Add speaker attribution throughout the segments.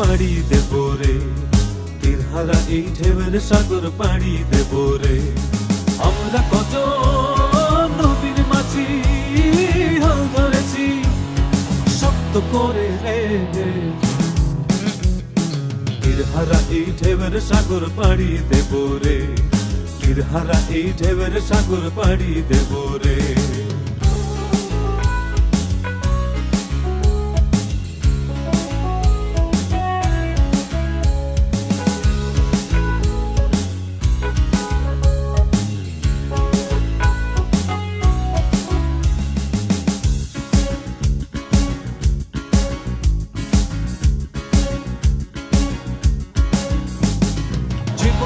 Speaker 1: পাড়ি দেব রে তীরহারা এই ঢেউয়ের সাগর পাড়ি দেব রে আমরা কত নবীর মাছি হাল ধরেছি শক্ত করে রে তীরহারা এই ঢেউয়ের সাগর পাড়ি দেব রে তীরহারা এই ঢেউয়ের সাগর পাড়ি দেব রে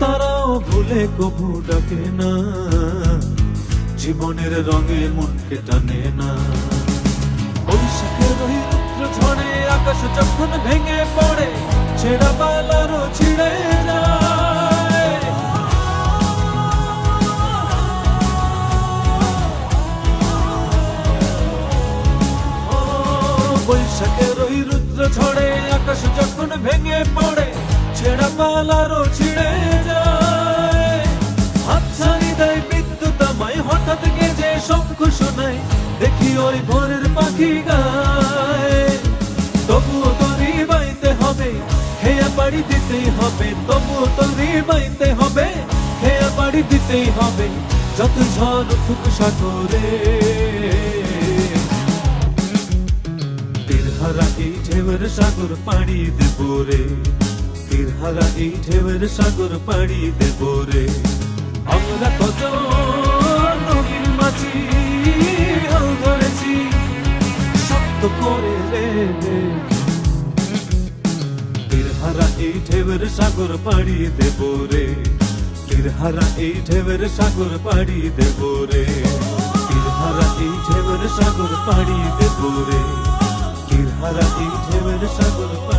Speaker 1: তারাও ভুলে কবু ডাকে না। জীবনের রঙে মনকে টানে না। বৈশাখের রুদ্র ঝড়ে আকাশ যখন ভেঙে পড়ে, ছেঁড়া পালারও ছিঁড়ে যায়। বৈশাখের ওই রুদ্র ঝড়ে আকাশ যখন ভেঙে পড়ে, ছেঁড়া পালারও ছিঁড়ে দিতেই হবে যত ঝড় উঠুক সাগরে। তীরহারা এই সাগর পাড়ি দেব রে। এই ঢেউয়ের সাগর পাড়ি দেব রে। আমরা কত নবীর মাছি ধরেছি, শক্ত করে রে। সাগর পাড়ি দেব রে। তীরহারা এই ঢেবের সাগর পাড়ি দেব রে। হারা এই ঢেবের সাগর পাড়ি দেব রে। হারা এই ঢেবের সাগর পাড়ি